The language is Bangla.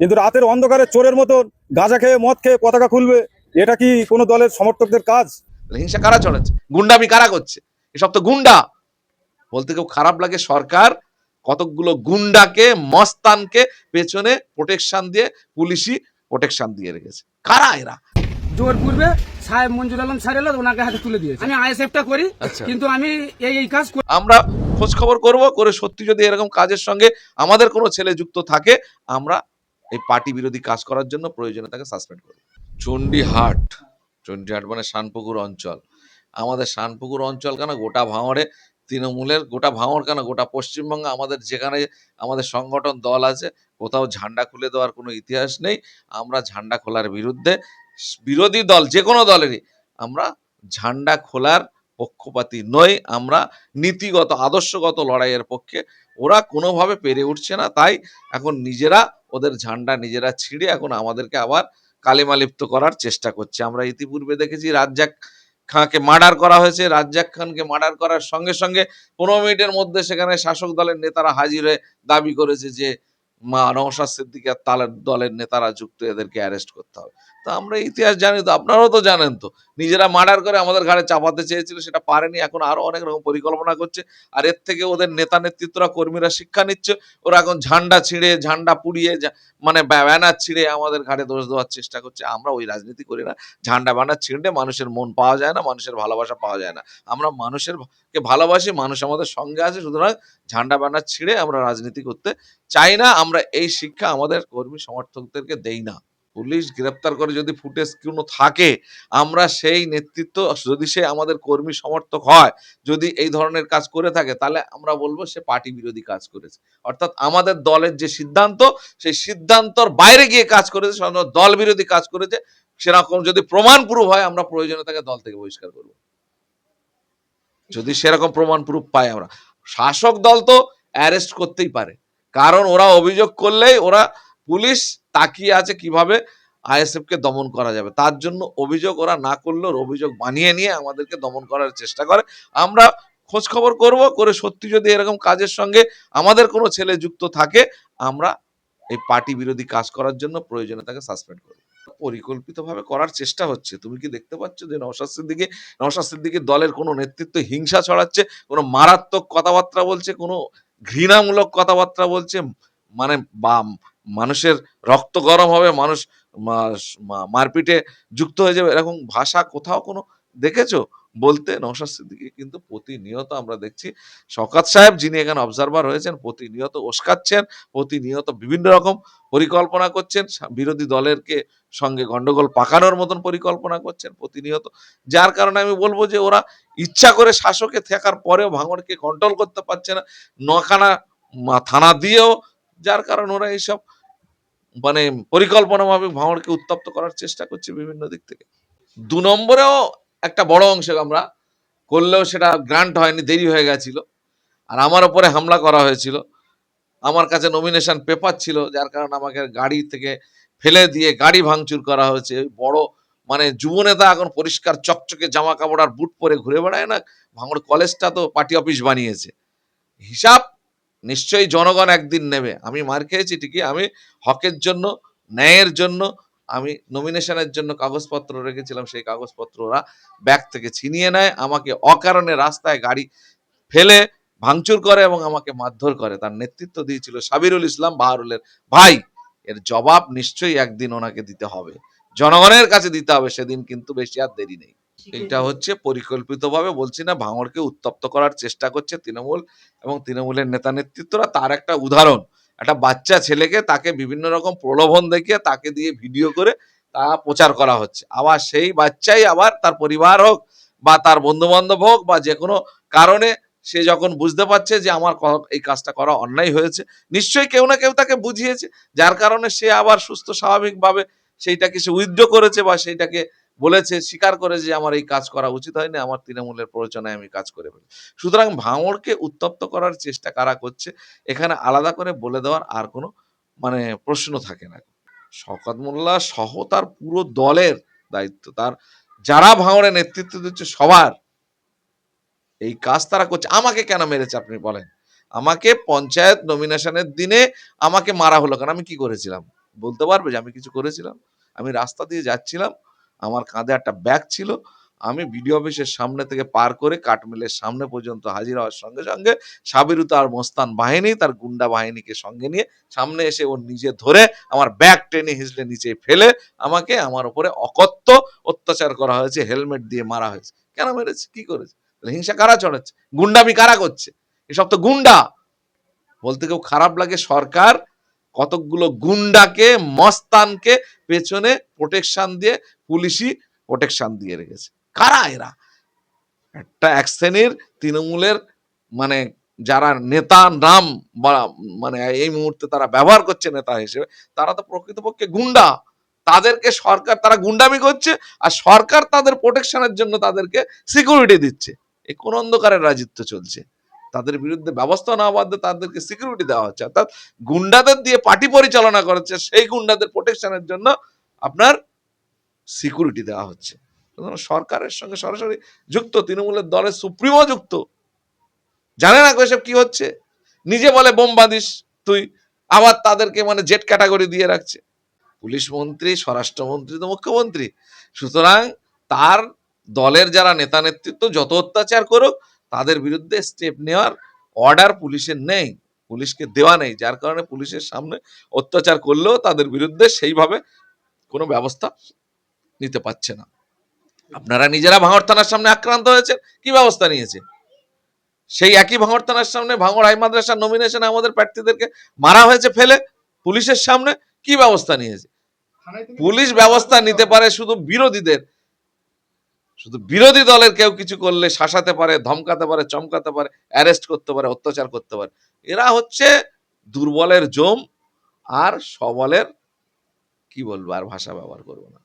কিন্তু রাতের অন্ধকারে চোরের মতো গাঁজা খেয়ে মদ খেয়ে পতাকা খুলবে এটা কি কোনো দলের সমর্থকদের কাজ? হিংসা কারা চলেছে গুন্ডামি কারা করছে? এসব তো গুন্ডা। বলতে কেউ খারাপ লাগে সরকার কতকগুলো গুন্ডাকে মস্তানকে পেছনে প্রোটেকশন দিয়ে পুলিশি প্রোটেকশন দিয়ে রেখেছে। কারা এরা? জোর পূর্বে সাহেব মঞ্জুর আলম স্যার এলো ওনাকে হাতে তুলে দিয়েছে। আমি আইএসএফটা করি আচ্ছা। কিন্তু আমি এই এই কাজ করি। আমরা খোঁজ খবর করব করে সত্যি যদি এরকম কাজের সঙ্গে আমাদের কোনো ছেলে যুক্ত থাকে আমরা এই পার্টি বিরোধী কাজ করার জন্য প্রয়োজনে তাকে সাসপেন্ড করব চণ্ডীহাট চণ্ডীহাট মানে শানপুকুর অঞ্চল। আমাদের শানপুকুর অঞ্চল কেন? গোটা ভাঙড়ে, তৃণমূলের গোটা ভাঙড় কেন? গোটা পশ্চিমবঙ্গে, আমাদের যেখানে আমাদের সংগঠন দল আছে, কোথাও ঝান্ডা খুলে দেওয়ার কোনো ইতিহাস নেই। আমরা ঝান্ডা খোলার বিরুদ্ধে বিরোধী দল যে কোনো দলেরই, আমরা ঝান্ডা খোলার পক্ষপাতী নই। আমরা নীতিগত, আদর্শগত লড়াইয়ের পক্ষে, ওরা কোনোভাবে পেরে উঠছে না। তাই এখন নিজেরা ওদের ঝান্ডা নিজেরা ছিঁড়ে এখন আমাদেরকে আবার কালিমালিপ্ত করার চেষ্টা করছে। আমরা ইতিপূর্বে দেখেছি রাজ্জাক খাঁকে মার্ডার করা হয়েছে। রাজ্জাক খানকে মার্ডার করার সঙ্গে সঙ্গে পনেরো মিনিটের মধ্যে সেখানে শাসক দলের নেতারা হাজির হয়ে দাবি করেছে যে মা নওশাদ সিদ্দিকী আর তালের দলের নেতারা যুক্ত এদেরকে অ্যারেস্ট করতে হবে। তো আমরা ইতিহাস জানি তো, আপনারাও তো জানেন তো। নিজেরা মার্ডার করে আমাদের ঘাড়ে চাপাতে চেয়েছিল, সেটা পারেনি, এখন আরও অনেক রকম পরিকল্পনা করছে। আর এর থেকে ওদের নেতা নেতৃত্বরা, কর্মীরা শিক্ষা নিচ্ছে, ওরা এখন ঝান্ডা ছিঁড়ে, ঝান্ডা পুড়িয়ে মানে ব্যানার ছিঁড়ে আমাদের ঘাড়ে দোষ দেওয়ার চেষ্টা করছে। আমরা ওই রাজনীতি করি না। ঝান্ডা ব্যানার ছিঁড়ে মানুষের মন পাওয়া যায় না, মানুষের ভালোবাসা পাওয়া যায় না। আমরা মানুষের কে ভালোবাসি, মানুষ আমাদের সঙ্গে আছে, সুতরাং ঝান্ডা ব্যানার ছিঁড়ে আমরা রাজনীতি করতে চাই না। আমরা এই শিক্ষা আমাদের কর্মী সমর্থকদেরকে দেই না। পুলিশ গ্রেপ্তার করে যদি ফুটেজ কোনো থাকে, আমরা সেই নেতৃত্ব, যদি সে আমাদের কর্মী সমর্থক হয়, যদি এই ধরনের কাজ করে থাকে, তাহলে আমরা বলব সে পার্টি বিরোধী কাজ করেছে। অর্থাৎ আমাদের দলের যে সিদ্ধান্ত, সেই সিদ্ধান্তর বাইরে গিয়ে কাজ করেছে দল বিরোধী কাজ করেছে, সেরকম যদি প্রমাণ প্রুফ হয়, আমরা প্রয়োজনে তাকে দল থেকে বহিষ্কার করব। যদি সেরকম প্রমাণ প্রুফ পাই আমরা। শাসক দল তো অ্যারেস্ট করতেই পারে। কারণ ওরা অভিযোগ করলেই ওরা পুলিশ তাকিয়ে আছে কীভাবে আইএসএফ কে দমন করা যাবে। তার জন্য অভিযোগ ওরা না করলেও অভিযোগ বানিয়ে নিয়ে আমাদেরকে দমন করার চেষ্টা করে। আমরা খোঁজ খবর করব, করে সত্যি যদি এরকম কাজের সঙ্গে আমাদের কোনো ছেলে যুক্ত থাকে, আমরা এই পার্টি বিরোধী কাজ করার জন্য প্রয়োজনে তাকে সাসপেন্ড করব। পরিকল্পিতভাবে করার চেষ্টা হচ্ছে। তুমি কি দেখতে পাচ্ছ যে নওশাদ দিকে নওশাদ দিকে দলের কোনো নেতৃত্ব হিংসা ছড়াচ্ছে, কোনো মারাত্মক কথাবার্তা বলছে, কোনো ঘৃণামূলক কথাবার্তা বলছে মানে বা মানুষের রক্ত গরম হবে, মানুষ মারপিটে যুক্ত হয়ে যাবে। এরকম ভাষা কোথাও কোনো দেখেছ? বলতে নওশাদ সিদ্দিকী কিন্তু প্রতিনিয়ত আমরা দেখছি। শকাত সাহেব যিনি এখানে অবজারভার হয়েছেন, প্রতিনিয়ত ওস্কাচ্ছেন প্রতিনিয়ত বিভিন্ন রকম পরিকল্পনা করছেন। বিরোধী দলেরকে সঙ্গে গন্ডগোল পাকানোর মতন পরিকল্পনা করছেন প্রতিনিয়ত। যার কারণে আমি বলব যে ওরা ইচ্ছা করে শাসকে থাকার পরেও ভাঙড়কে কন্ট্রোল করতে পারছে না। নখানা থানা দিয়েও, যার কারণে ওরা এইসব মানে পরিকল্পনাভাবে ভাঙড়কে উত্তপ্ত করার চেষ্টা করছে বিভিন্ন দিক থেকে। দু নম্বরেও একটা বড় অংশ আমরা করলেও সেটা গ্রান্ট হয়নি, দেরি হয়ে গেছিল। আর আমার ওপরে হামলা করা হয়েছিল। আমার কাছে নমিনেশন পেপার ছিল, যার কারণে আমাকে গাড়ি থেকে ফেলে দিয়ে গাড়ি ভাঙচুর করা হয়েছে। বড় মানে যুব নেতা এখন পরিষ্কার চকচকে জামা কাপড় আর বুট পরে ঘুরে বেড়ায় না। ভাঙড় কলেজটা তো পার্টি অফিস বানিয়েছে। হিসাব নিশ্চয়ই জনগণ একদিন নেবে। আমি মার খেয়েছি ঠিকই, আমি হকের জন্য, ন্যায়ের জন্য, আমি নমিনেশনের জন্য কাগজপত্র রেখেছিলাম, সেই কাগজপত্র ওরা ব্যাগ থেকে ছিনিয়ে নেয়, আমাকে অকারণে রাস্তায় গাড়ি ফেলে, ভাঙচুর করে এবং আমাকে মারধর করে। তার নেতৃত্ব দিয়েছিল সাবিরুল ইসলাম বাহারুলের ভাই। এর জবাব নিশ্চয়ই একদিন ওনাকে দিতে হবে। জনগণের কাছে দিতে হবে, সেদিন কিন্তু বেশি আর দেরি নেই। এটা হচ্ছে পরিকল্পিতভাবে বলছি না ভাঙড়কে উত্তপ্ত করার চেষ্টা করছে তৃণমূল এবং তৃণমূলের নেতা নেতৃত্বরা তার একটা উদাহরণ একটা বাচ্চা ছেলেকে তাকে বিভিন্ন রকম প্রলোভন দেখিয়ে তাকে দিয়ে ভিডিও করে তা প্রচার করা হচ্ছে। আবার সেই বাচ্চাই আবার তার পরিবার হোক বা তার বন্ধু বান্ধব হোক বা যে কোনো কারণে সে যখন বুঝতে পারছে যে আমার এই কাজটা করা অন্যায় হয়েছে নিশ্চয়ই কেউ না কেউ তাকে বুঝিয়েছে। যার কারণে সে আবার সুস্থ স্বাভাবিকভাবে সেইটাকে সে উইথড্র করেছে বা সেইটাকে বলেছে, স্বীকার করে যে আমার এই কাজ করা উচিত হয়নি, আমার তৃণমূলের প্ররোচনায় আমি কাজ করে ফেলি। সুতরাং ভাঙড়কে উত্তপ্ত করার চেষ্টা কারা করছে, এখানে আলাদা করে বলে দেওয়ার আর কোনো মানে প্রশ্ন থাকে না। শকত মোল্লা সহ তার পুরো দলের দায়িত্ব, তার যারা ভাঙড়ে নেতৃত্ব দিচ্ছে সবার, এই কাজ তারা করছে। আমাকে কেন মেরেছে আপনি বলেন? আমাকে পঞ্চায়েত নমিনেশনের দিনে আমাকে মারা হলো কেন? আমি কি করেছিলাম? বলতে পারবে যে আমি কিছু করেছিলাম? আমি রাস্তা দিয়ে যাচ্ছিলাম আমার কাঁধে একটা ব্যাগ ছিল, আমি বিডিও অফিসের সামনে থেকে পার করে কাঠমিলের সামনে পর্যন্ত হাজির হওয়ার সঙ্গে সঙ্গে সাবিরু তার মোস্তান বাহিনী, তার গুন্ডা বাহিনীকে সঙ্গে নিয়ে সামনে এসে ওর নিজে ধরে আমার ব্যাগ টেনে হিসলে নিচে ফেলে আমাকে আমার উপরে অকথ্য অত্যাচার করা হয়েছে, হেলমেট দিয়ে মারা হয়েছে। কেন মেরেছে? কি করেছে? হিংসা কারা চড়াচ্ছে? গুন্ডামি কারা করছে? এসব তো গুন্ডা। বলতে কেউ খারাপ লাগে সরকার, কতকগুলো গুন্ডাকে, মস্তানকে পেছনে প্রোটেকশন দিয়ে পুলিশি প্রোটেকশন দিয়ে রেখেছে। কারা এরা? একটা এক শ্রেণির তৃণমূলের মানে যারা নেতা নাম বা মানে এই মুহূর্তে তারা ব্যবহার করছে নেতা হিসেবে, তারা তো প্রকৃতপক্ষে গুন্ডা। তাদেরকে সরকার, তারা গুন্ডামি করছে আর সরকার তাদের প্রোটেকশনের জন্য তাদেরকে সিকিউরিটি দিচ্ছে। এই কোন অন্ধকারের রাজত্ব চলছে? তাদের বিরুদ্ধে ব্যবস্থা না বাদে তাদেরকে সিকিউরিটি দেওয়া হচ্ছে। অর্থাৎ গুন্ডাদের দিয়ে পার্টি পরিচালনা করাচ্ছে সেই গুন্ডাদের প্রোটেকশনের জন্য আপনার সিকিউরিটি দেওয়া হচ্ছে। সরকারের সঙ্গে সরাসরি যুক্ত, তৃণমূলের দলের সুপ্রিমো যুক্ত। জানে না এসব কি হচ্ছে? নিজে বলে, বোম বাঁধিস তুই। আবার তাদেরকে মানে জেট ক্যাটাগরি দিয়ে রাখছে। পুলিশ মন্ত্রী, স্বরাষ্ট্রমন্ত্রী, তো মুখ্যমন্ত্রী। সুতরাং তার দলের যারা নেতা নেতৃত্ব, যত অত্যাচার করুক, তাদের বিরুদ্ধে স্টেপ নেওয়ার অর্ডার পুলিশের নেই, পুলিশকে দেওয়া নেই। যার কারণে পুলিশের সামনে অত্যাচার করলেও তাদের বিরুদ্ধে সেইভাবে কোনো ব্যবস্থা নিতে পারছে না। আপনারা নিজেরা ভাঙড় থানার সামনে আক্রান্ত হয়েছেন কি ব্যবস্থা নিয়েছে? সেই একই ভাঙড় থানার সামনে ভাঙড় হাই মাদ্রাসার নমিনেশনে আমাদের প্রার্থীদেরকে মারা হয়েছে ফেলে পুলিশের সামনে কি ব্যবস্থা নিয়েছে? পুলিশ ব্যবস্থা নিতে পারে শুধু বিরোধীদের। শুধু বিরোধী দলের কেউ কিছু করলে শাসাতে পারে ধমকাতে পারে চমকাতে পারে অ্যারেস্ট করতে পারে অত্যাচার করতে পারে। এরা হচ্ছে দুর্বলের জম আর সবলের কি বলব আর ভাষা ব্যবহার করব না।